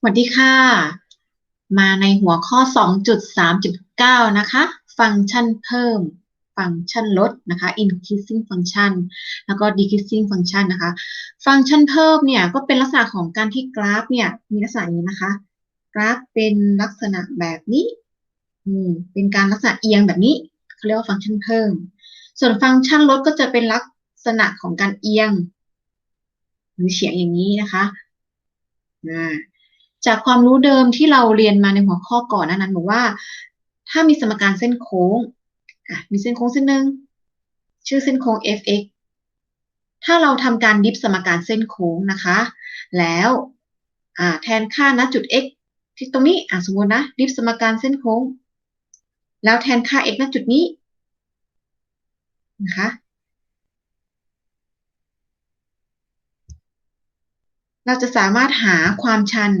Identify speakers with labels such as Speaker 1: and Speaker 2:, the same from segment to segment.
Speaker 1: สวัสดีค่ะ มาในหัวข้อ 2.3.9 นะคะ ฟังก์ชันเพิ่ม ฟังก์ชันลดนะคะ increasing function แล้วก็ decreasing function นะคะ ฟังก์ชันเพิ่มเนี่ยก็เป็นลักษณะของการที่กราฟเนี่ยมีลักษณะนี้นะคะ กราฟเป็นลักษณะแบบนี้อืมเป็นการลักษณะเอียงแบบนี้เขาเรียกว่าฟังก์ชันเพิ่ม ส่วนฟังก์ชันลดก็จะเป็นลักษณะของการเอียง หรือเฉียงอย่างนี้นะคะอ่า จากความรู้เดิมที่เราเรียนมาในหัวข้อก่อนนั้นนั้นบอกว่า ถ้ามีสมการเส้นโค้งอะมีเส้นโค้งเส้นหนึ่งชื่อเส้นโค้ง fx ถ้าเราทำการดิฟสมการเส้นโค้งนะคะ แล้วแทนค่าณจุด x ที่ตรงนี้สมมตินะดิฟสมการเส้นโค้ง แล้วแทนค่า x ณจุดนี้นะคะเราจะสามารถหาความชัน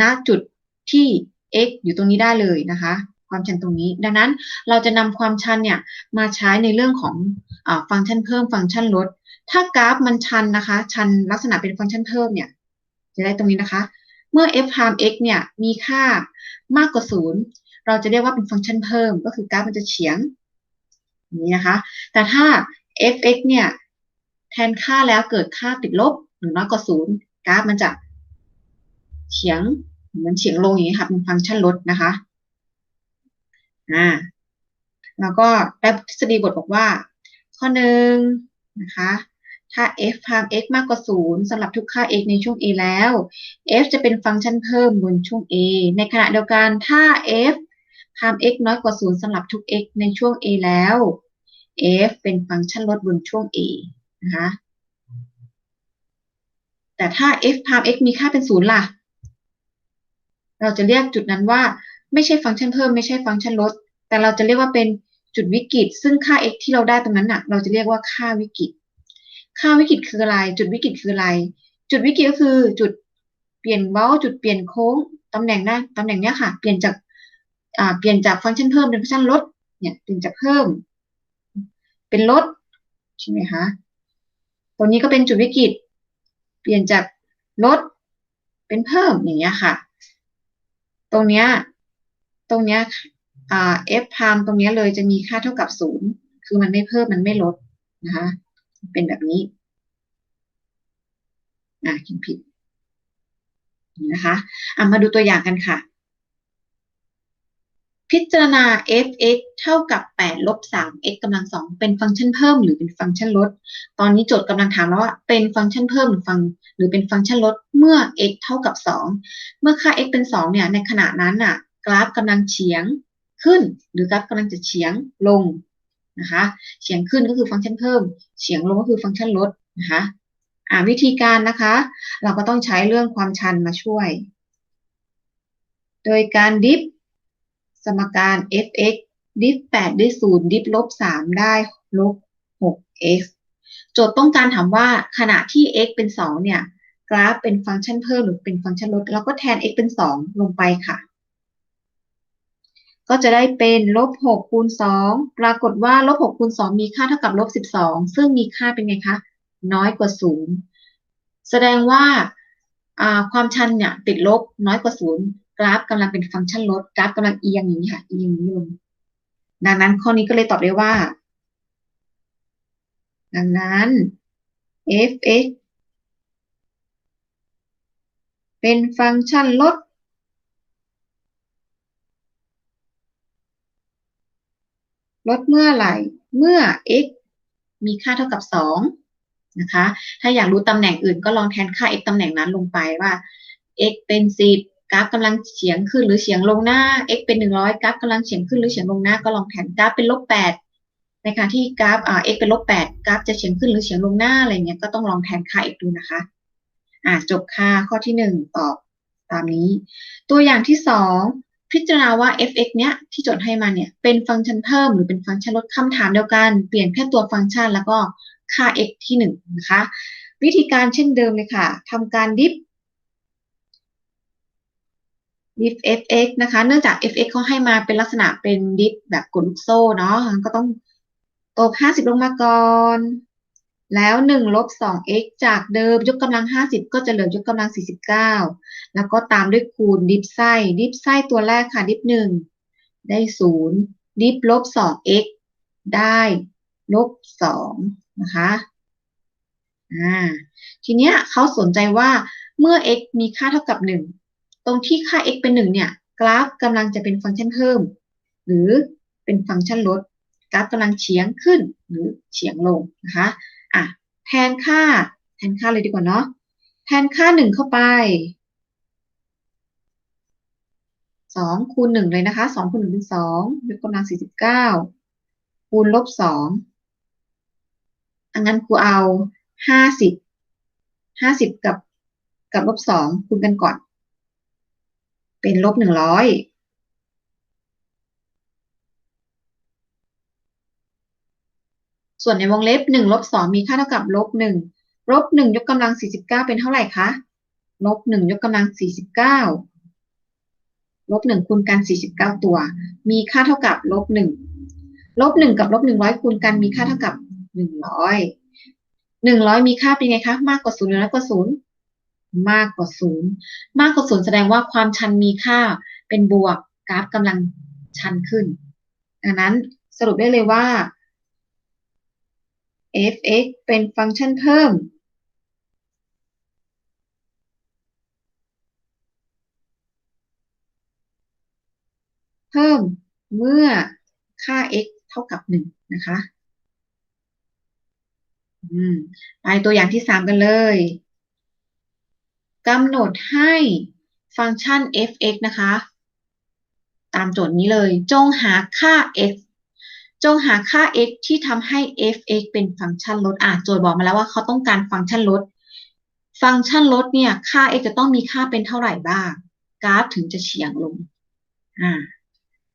Speaker 1: ณจุดที่ x อยู่ตรงนี้ได้เลยนะคะ ความชันตรงนี้ ดังนั้นเราจะนำความชันเนี่ยมาใช้ในเรื่องของอฟังก์ชันเพิ่มฟังก์ชันลด ถ้ากราฟมันชันนะคะ ชันลักษณะเป็นฟังก์ชันเพิ่มเนี่ยจะได้ตรงนี้นะคะ เมื่อ f prime x เนี่ยมีค่ามากกว่าศูนย์เราจะเรียกว่าเป็นฟังก์ชันเพิ่ม ก็คือกราฟมันจะเฉียงอย่างนี้นะคะ แต่ถ้า f(x) เนี่ยแทนค่าแล้วเกิดค่าติดลบหรือน้อยกว่าศูนย์กราฟมันจะ เฉียงเหมือนเฉียงลงอย่างนี้ค่ะเป็นฟังก์ชันลดนะคะอ่าแล้วก็ได้ทฤษฎีบทบอกว่า ข้อหนึ่งนะคะ ถ้า f prime x มากกว่าศูนย์สำหรับทุกค่า x ในช่วง a แล้ว f จะเป็นฟังก์ชันเพิ่มบนช่วง a ในขณะเดียวกันถ้า f prime x น้อยกว่าศูนย์สำหรับทุก x ในช่วง a แล้ว f เป็นฟังก์ชันลดบนช่วง a นะคะแต่ถ้า f prime x มีค่าเป็นศูนย์ล่ะ เราจะเรียกจุดนั้นว่าไม่ใช่ฟังก์ชันเพิ่มไม่ใช่ฟังก์ชันลด แต่เราจะเรียกว่าเป็นจุดวิกฤต ซึ่งค่า x ที่เราได้ตรงนั้นน่ะ เราจะเรียกว่าค่าวิกฤต ค่าวิกฤตคืออะไร จุดวิกฤตคืออะไร จุดวิกฤตก็คือจุดเปลี่ยนเว้าจุดเปลี่ยนโค้งตำแหน่งนะตำแหน่งเนี้ยค่ะ เปลี่ยนจากอ่าเปลี่ยนจากฟังก์ชันเพิ่มเป็นฟังก์ชันลด เนี่ยเปลี่ยนจากเพิ่ม เป็นลดใช่ไหมคะตรงนี้ก็เป็นจุดวิกฤต เปลี่ยนจากลดเป็นเพิ่มอย่างเงี้ยค่ะ ตรงเนี้ยตรงเนี้ยอ่า f prime ตรงเนี้ยเลยจะมีค่าเท่ากับศูนย์คือมันไม่เพิ่มมันไม่ลดนะคะ เป็นแบบนี้อ่าเขียนผิดนะคะอะมาดูตัวอย่างกันค่ะ พิจารณา f(x) เท่ากับ 8 ลบ 3 x กำลังสองเป็นฟังก์ชันเพิ่มหรือเป็นฟังก์ชันลด ตอนนี้โจทย์กำลังถามแล้วว่าเป็นฟังก์ชันเพิ่มหรือฟังหรือเป็นฟังก์ชันลดเมื่อ x เท่ากับ 2 เมื่อค่า x เป็น 2 เนี่ยในขณะนั้นน่ะกราฟกำลังเฉียงขึ้น หรือกราฟกำลังจะเฉียงลงนะคะเฉียงขึ้นก็คือฟังก์ชันเพิ่ม เฉียงลงก็คือฟังก์ชันลดนะคะอ่าวิธีการนะคะ เราก็ต้องใช้เรื่องความชันมาช่วย โดยการดิฟ สมการ f(x) ดิฟ8ได้0ดิฟลบ3ได้ลบ 6x โจทย์ต้องการถามว่าขณะที่ x เป็น2เนี่ย กราฟเป็นฟังก์ชันเพิ่มหรือเป็นฟังก์ชันลดเราก็แทน x เป็น2ลงไปค่ะ ก็จะได้เป็นลบ6คูณ2ปรากฏว่าลบ6คูณ2มีค่าเท่ากับลบ12ซึ่งมีค่าเป็นไงคะน้อยกว่า0แสดงว่าความชันเนี่ยติดลบน้อยกว่า0 กราฟกำลังเป็นฟังก์ชันลดกราฟกำลังเอียงอย่างนี้ค่ะเอียงนี้ลงดังนั้นข้อนี้ก็เลยตอบได้ว่า ดังนั้น f(x) เป็นฟังก์ชันลด ลดเมื่อไหร่ เมื่อ x มีค่าเท่ากับ 2 นะคะ ถ้าอยากรู้ตำแหน่งอื่นก็ลองแทนค่า x ตำแหน่งนั้นลงไปว่า x เป็น 10 กราฟกำลังเฉียงขึ้นหรือเฉียงลงหน้า x เป็น100กราฟกำลังเฉียงขึ้นหรือเฉียงลงหน้าก็ลองแทนกราฟเป็นลบ8ในขณะที่กราฟอ่า x เป็นลบ8กราฟจะเฉียงขึ้นหรือเฉียงลงหน้าอะไรเงี้ยก็ต้องลองแทนค่า x ดูนะคะ อ่าจบค่าข้อที่1ตอบตามนี้ ตัวอย่างที่2พิจารณาว่า f(x) เนี้ยที่โจทย์ให้มาเนี่ยเป็นฟังก์ชันเพิ่มหรือเป็นฟังก์ชันลดคำถามเดียวกัน เปลี่ยนแค่ตัวฟังก์ชันแล้วก็ค่า x ที่ 1 นะคะ วิธีการเช่นเดิมเลยค่ะทำการดิฟ diff fx นะคะ เนื่องจาก fx เขาให้มาเป็นลักษณะเป็น diff แบบกดลูกโซ่เนาะก็ต้องตบ50ลงมาก่อน แล้วหนึ่งลบสอง x จากเดิมยกกำลังห้าสิบก็จะเหลือยกกำลังสี่สิบเก้าแล้วก็ตามด้วยคูณดิฟไส้ดิฟไส้ตัวแรกค่ะดิฟหนึ่งได้ศูนย์ดิฟลบสอง x ได้ลบสองนะคะอ่าทีเนี้ยเขาสนใจว่าเมื่อ x มีค่าเท่ากับหนึ่ง ตรงที่ค่า x เป็นหนึ่งเนี่ย กราฟกำลังจะเป็นฟังก์ชันเพิ่ม หรือเป็นฟังก์ชันลด กราฟกำลังเฉียงขึ้นหรือเฉียงลงนะคะอะแทนค่าแทนค่าเลยดีกว่าเนาะแทนค่าหนึ่งเข้าไปสองคูณหนึ่งเลยนะคะสองคูณหนึ่งเป็นสองยกกำลังสี่สิบเก้าคูณลบสองอันนั้นครูเอาห้าสิบห้าสิบกับกับลบสองคูณกันก่อน เป็นลบหนึ่งร้อยส่วนในวงเล็บหนึ่งลบสองมีค่าเท่ากับลบหนึ่งลบหนึ่งยกกำลังสี่สิบเก้าเป็นเท่าไหร่คะลบหนึ่งยกกำลังสี่สิบเก้าลบหนึ่งคูณกันสี่สิบเก้าตัว มีค่าเท่ากับลบหนึ่งลบหนึ่งกับลบหนึ่งร้อยคูณกันมีค่าเท่ากับหนึ่งร้อยหนึ่งร้อยมีค่าเป็นไงคะ มากกว่าศูนย์หรือน้อยกว่าศูนย์ มากกว่าศูนย์มากกว่าศูนย์แสดงว่าความชันมีค่าเป็นบวกกราฟกำลังชันขึ้น ดังนั้นสรุปได้เลยว่า f(x) เป็นฟังก์ชันเพิ่ม เพิ่มเมื่อค่า x เท่ากับ 1 นะคะไปตัวอย่างที่ 3 กันเลย กำหนดให้ฟังก์ชัน f(x) นะคะ ตามโจทย์นี้เลย จงหาค่า x จงหาค่า x ที่ทำให้ f(x) เป็นฟังก์ชันลดอะโจทย์บอกมาแล้วว่าเขาต้องการฟังก์ชันลด ฟังก์ชันลดเนี่ย ค่า x จะต้องมีค่าเป็นเท่าไหร่บ้าง กราฟถึงจะเฉียงลง อ่า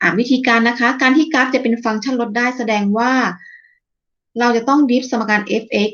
Speaker 1: อ่าวิธีการนะคะ การที่กราฟจะเป็นฟังก์ชันลดได้แสดงว่า เราจะต้องดิฟสมการ f(x)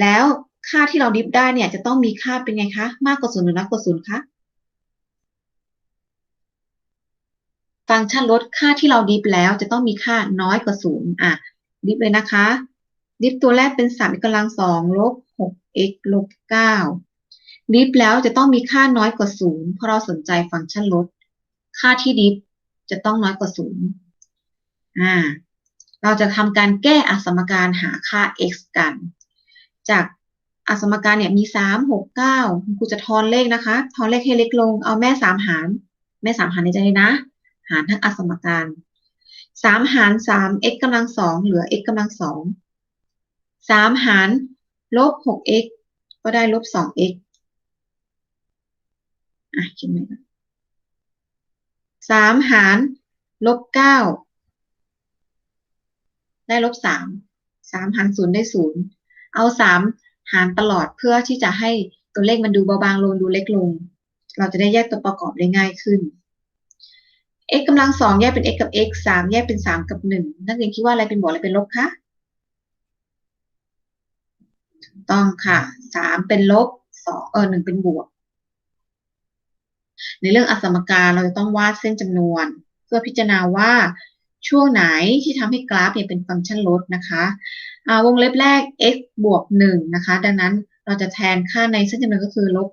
Speaker 1: แล้ว ค่าที่เราดิฟได้เนี่ยจะต้องมีค่าเป็นไงคะ มากกว่าศูนย์หรือน้อยกว่าศูนย์คะฟังก์ชันลดค่าที่เราดิฟแล้วจะต้องมีค่าน้อยกว่าศูนย์อะดิฟเลยนะคะ ดิฟตัวแรกเป็นสามกำลังสองลบหก x ลบเก้าดิฟแล้วจะต้องมีค่าน้อยกว่าศูนย์เพราะเราสนใจฟังก์ชันลด ค่าที่ดิฟจะต้องน้อยกว่าศูนย์อ่า เราจะทำการแก้อสมการหาค่า x กัน จาก อสมการเนี่ยมีสามหกเก้าครูจะทอนเลขนะคะ ทอนเลขให้เล็กลง เอาแม่สามหาร แม่สามหารในใจเลยนะ หารทั้งอสมการสามหารสาม x กำลังสองเหลือ x กำลังสองสามหารลบหก x ก็ได้ลบสอง x อะคิดไหมสามหารลบเก้าได้ลบสาม สามหารศูนย์ได้ศูนย์ เอาสาม หารตลอดเพื่อที่จะให้ตัวเลขมันดูเบาบางลงดูเล็กลง เราจะได้แยกตัวประกอบได้ง่ายขึ้น x กำลังสองแยกเป็น x กับ x สามแยกเป็นสามกับหนึ่งนักเรียนคิดว่าอะไรเป็นบวกอะไรเป็นลบคะต้องค่ะสามเป็นลบสองเออหนึ่งเป็นบวก ในเรื่องอสมการเราจะต้องวาดเส้นจำนวน เพื่อพิจารณาว่าช่วงไหนที่ทำให้กราฟเนี่ยเป็นฟังก์ชันลดนะคะ วงเล็บแรก x บวก1นะคะ ดังนั้นเราจะแทนค่าในเส้นจำนวนก็คือลบ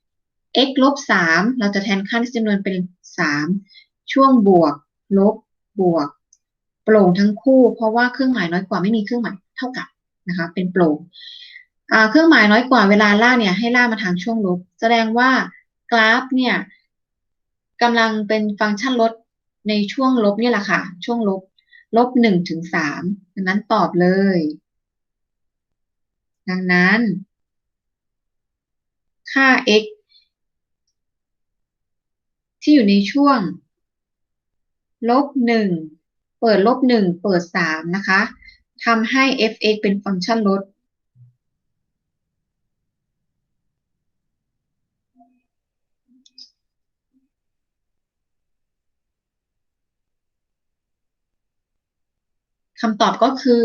Speaker 1: 1 x ลบ3เราจะแทนค่าในเส้นจำนวนเป็น 3 ช่วงบวก ลบบวก โปร่งทั้งคู่ เพราะว่าเครื่องหมายน้อยกว่าไม่มีเครื่องหมายเท่ากับนะคะ เป็นโปร่งเครื่องหมายน้อยกว่าเวลาล่าเนี่ยให้ล่ามาทางช่วงลบ แสดงว่ากราฟเนี่ยกำลังเป็นฟังก์ชันลดในช่วงลบนี่แหละค่ะ ช่วงลบ ลบหนึ่งถึงสามดังนั้นตอบเลย ดังนั้น ค่า x ที่อยู่ในช่วง ลบหนึ่ง เปิดลบหนึ่ง เปิดสามนะคะทำให้ f(x) เป็นฟังก์ชันลด คำตอบก็คือ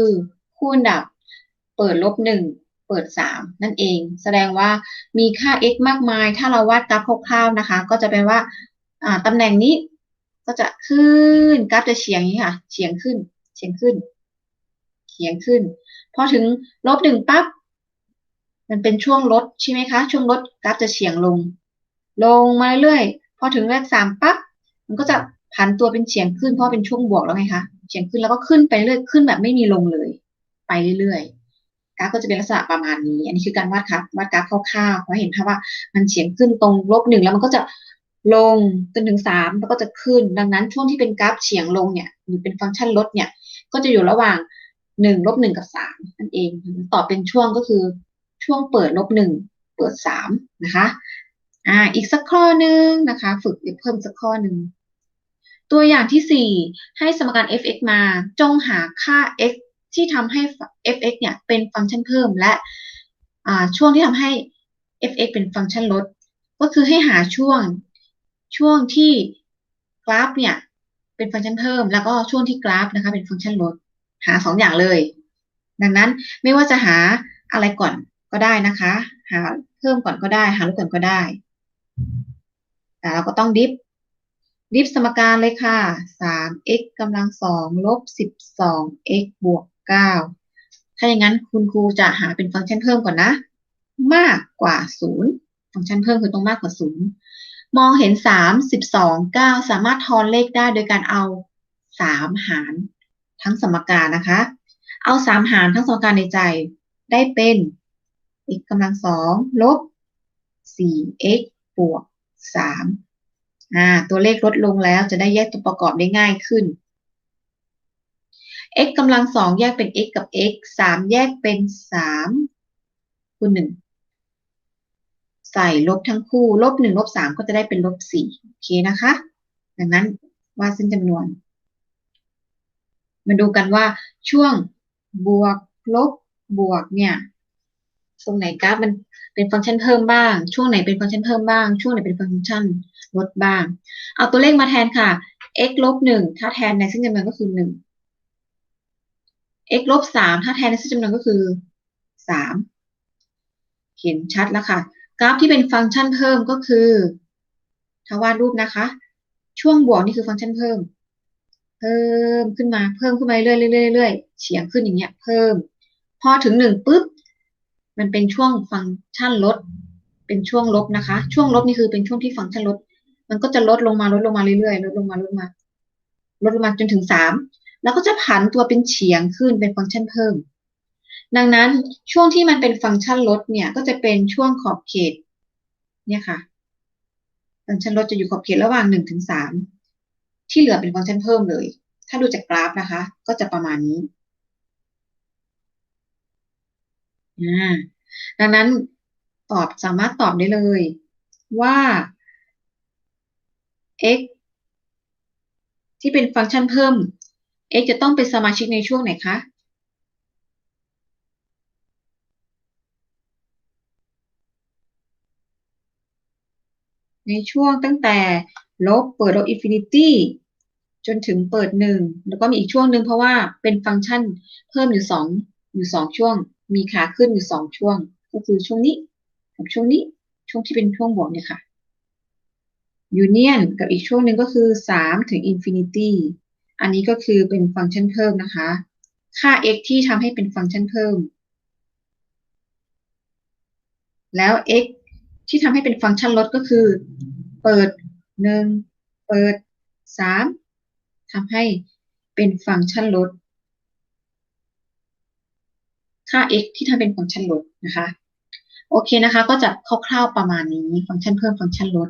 Speaker 1: คู่อันดับเปิดลบหนึ่งเปิดสามนั่นเอง แสดงว่ามีค่า x มากมาย ถ้าเราวาดกราฟคร่าวๆนะคะ ก็จะเป็นว่าตำแหน่งนี้ก็จะขึ้นกราฟจะเฉียงนี้ค่ะเฉียงขึ้นเฉียงขึ้นเฉียงขึ้นพอถึงลบหนึ่งปั๊บมันเป็นช่วงลดใช่ไหมคะ ช่วงลดกราฟจะเฉียงลง ลงมาเรื่อยๆพอถึงเลขสามปั๊บมันก็จะผันตัวเป็นเฉียงขึ้นเพราะเป็นช่วงบวกแล้วไงคะ เฉียงขึ้นแล้วก็ขึ้นไปเรื่อยขึ้นแบบไม่มีลงเลย ไปเรื่อยๆกราฟก็จะเป็นลักษณะประมาณนี้ อันนี้คือการวาดครับวาดกราฟคร่าวๆเพราะเห็นภาพว่ามันเฉียงขึ้นตรงลบหนึ่งแล้วมันก็จะลงจนถึงสามแล้วก็จะขึ้น ดังนั้นช่วงที่เป็นกราฟเฉียงลงเนี่ยหรือเป็นฟังก์ชันลดเนี่ย ก็จะอยู่ระหว่างหนึ่งลบหนึ่งกับสามนั่นเองตอบเป็นช่วงก็คือช่วงเปิดลบหนึ่งเปิดสามนะคะ อ่าอีกสักข้อหนึ่งนะคะ ฝึกอีกเพิ่มสักข้อหนึ่ง ตัวอย่างที่สี่ให้สมการ f(x) มาจงหาค่า x ที่ทำให้ f(x) เนี่ยเป็นฟังก์ชันเพิ่ม และช่วงที่ทำให้ f(x) เป็นฟังก์ชันลด ก็คือให้หาช่วงช่วงที่กราฟเนี่ยเป็นฟังก์ชันเพิ่ม แล้วก็ช่วงที่กราฟนะคะเป็นฟังก์ชันลด หาสองอย่างเลย ดังนั้นไม่ว่าจะหาอะไรก่อนก็ได้นะคะ หาเพิ่มก่อนก็ได้ หาลดก่อนก็ได้ แต่เราก็ต้องดิฟ ดิฟสมการเลยค่ะ 3x กำลังสองลบ 12x บวก 9 ถ้าอย่างนั้นคุณครูจะหาเป็นฟังก์ชันเพิ่มก่อนนะ มากกว่า 0 ฟังก์ชันเพิ่มคือต้องมากกว่า 0 มองเห็น 3 12 9 สามารถทอนเลขได้โดยการเอา 3 หารทั้งสมการนะคะ เอา 3 หารทั้งสมการในใจได้เป็น x กำลังสองลบ 4x บวก 3 อ่าตัวเลขลดลงแล้วจะได้แยกตัวประกอบได้ง่ายขึ้น x กำลังสองแยกเป็น x กับ x 3แยกเป็น3คูณ1ใส่ลบทั้งคู่ ลบ1ลบ3ก็จะได้เป็นลบ4โอเคนะคะ ดังนั้นวาดเส้นจำนวน มาดูกันว่าช่วงบวกลบบวกเนี่ยตรงไหนกราฟมันเป็นฟังก์ชันเพิ่มบ้าง ช่วงไหนเป็นฟังก์ชันเพิ่มบ้าง ช่วงไหนเป็นฟังก์ชัน ลดบ้าง เอาตัวเลขมาแทนค่ะ x ลบหนึ่งถ้าแทนในเส้นจำนวนก็คือหนึ่ง x ลบสามถ้าแทนในเส้นจำนวนก็คือสามเห็นชัดแล้วค่ะ กราฟที่เป็นฟังก์ชันเพิ่มก็คือถ้าวาดรูปนะคะ ช่วงบวกนี่คือฟังก์ชันเพิ่ม เพิ่มขึ้นมาเพิ่มขึ้นมาเรื่อยๆเรื่อยๆเฉียงขึ้นอย่างเงี้ย เพิ่ม พอถึงหนึ่งปุ๊บมันเป็นช่วงฟังก์ชันลด เป็นช่วงลบนะคะ ช่วงลบนี่คือเป็นช่วงที่ฟังก์ชันลด มันก็จะลดลงมาลดลงมาเรื่อยๆลดลงมาลดลงมา ลดลงมาจนถึงสามแล้วก็จะผันตัวเป็นเฉียงขึ้นเป็นฟังก์ชันเพิ่ม ดังนั้นช่วงที่มันเป็นฟังก์ชันลดเนี่ย ก็จะเป็นช่วงขอบเขต เนี่ยค่ะ ฟังก์ชันลดจะอยู่ขอบเขตระหว่างหนึ่งถึงสามที่เหลือเป็นฟังก์ชันเพิ่มเลย ถ้าดูจากกราฟนะคะ ก็จะประมาณนี้ดังนั้นตอบสามารถตอบได้เลยว่า x ที่เป็นฟังก์ชันเพิ่ม x จะต้องเป็นสมาชิกในช่วงไหนคะในช่วงตั้งแต่ลบเปิดลบอินฟินิตี้จนถึงเปิดหนึ่งแล้วก็มีอีกช่วงหนึ่งเพราะว่าเป็นฟังก์ชันเพิ่มอยู่สองอยู่สองช่วง มีขาขึ้นอยู่สองช่วง ก็คือช่วงนี้กับช่วงนี้ช่วงที่เป็นช่วงบวกเนี่ยค่ะ ยูเนียนกับอีกช่วงหนึ่งก็คือสามถึงอินฟินิตี้อันนี้ก็คือเป็นฟังก์ชันเพิ่มนะคะ ค่า x ที่ทำให้เป็นฟังก์ชันเพิ่ม แล้ว x ที่ทำให้เป็นฟังก์ชันลดก็คือ เปิดหนึ่งเปิดสามทำให้เป็นฟังก์ชันลด ค่า x ที่ทำเป็นฟังก์ชันลดนะคะ โอเคนะคะ ก็จะคร่าวๆประมาณนี้ ฟังก์ชันเพิ่ม ฟังก์ชันลด